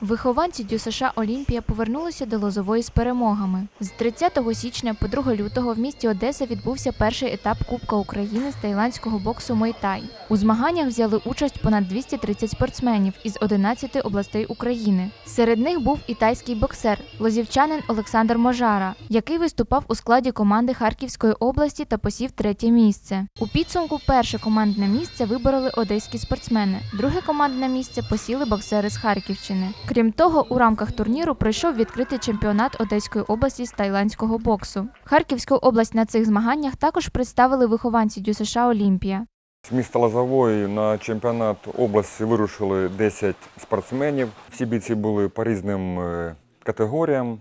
Вихованці ДЮСШ Олімпія повернулися до Лозової з перемогами. З 30 січня по 2 лютого в місті Одеса відбувся перший етап Кубка України з тайландського боксу Мойтай. У змаганнях взяли участь понад 230 спортсменів із 11 областей України. Серед них був і тайський боксер, лозівчанин Олександр Можара, який виступав у складі команди Харківської області та посів третє місце. У підсумку перше командне місце вибороли одеські спортсмени, друге командне місце посіли боксери з Харківщини. Крім того, у рамках турніру пройшов відкритий чемпіонат Одеської області з тайландського боксу. Харківську область на цих змаганнях також представили вихованці ДЮСШ Олімпія. З міста Лозової на чемпіонат області вирушили 10 спортсменів. Всі бійці були по різним е, категоріям.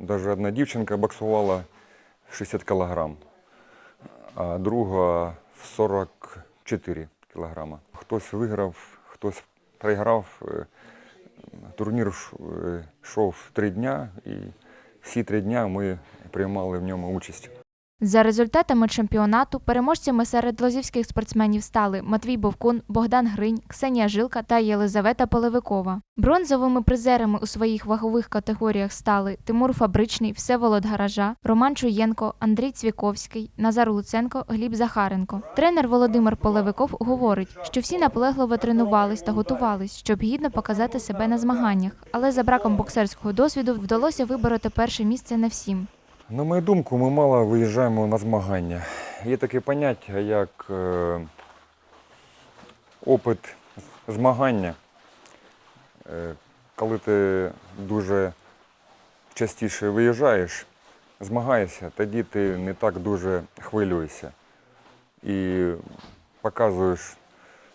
Навіть одна дівчинка боксувала 60 кг, а друга 44 кг. Хтось виграв, хтось програв. Турнір е, йшов три дня, і всі три дня ми приймали в ньому участь. За результатами чемпіонату переможцями серед лозівських спортсменів стали Матвій Бовкун, Богдан Гринь, Ксенія Жилка та Єлизавета Полевикова. Бронзовими призерами у своїх вагових категоріях стали Тимур Фабричний, Всеволод Гаража, Роман Чуєнко, Андрій Цвіковський, Назар Луценко, Гліб Захаренко. Тренер Володимир Полевиков говорить, що всі наполегливо тренувались та готувались, щоб гідно показати себе на змаганнях, але за браком боксерського досвіду вдалося вибороти перше місце не всім. На мою думку, ми мало виїжджаємо на змагання. Є таке поняття, як е, опит змагання. Е, коли ти дуже частіше виїжджаєш, змагаєшся, тоді ти не так дуже хвилюєшся і показуєш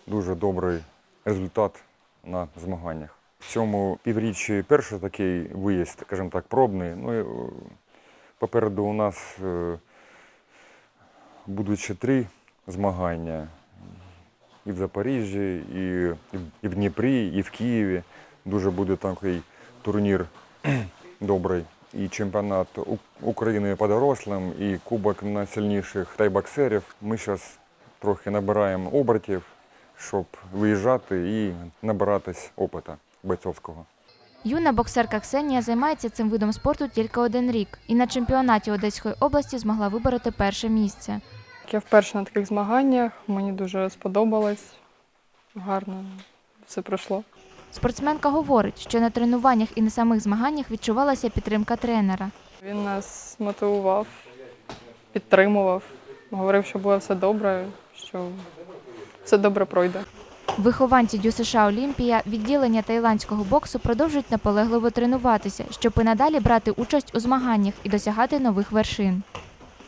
дуже добрий результат на змаганнях. В цьому півріччі перший такий виїзд, скажімо так, пробний. Ну, е, Попереду у нас е, будуть ще три змагання і в Запоріжжі, і, і в- Дніпрі, і в Києві. Дуже буде такий турнір добрий. І чемпіонат України по дорослим, і Кубок найсильніших тайбоксерів. Ми зараз трохи набираємо обертів, щоб виїжджати і набиратись опита бойцовського. Юна боксерка Ксенія займається цим видом спорту тільки один рік і на чемпіонаті Одеської області змогла вибороти перше місце. Я вперше на таких змаганнях, мені дуже сподобалось. Гарно все пройшло. Спортсменка говорить, що на тренуваннях і на самих змаганнях відчувалася підтримка тренера. Він нас мотивував, підтримував, говорив, що буде все добре, що все добре пройде. Вихованці ДЮСШ Олімпія відділення тайландського боксу продовжують наполегливо тренуватися, щоб і надалі брати участь у змаганнях і досягати нових вершин.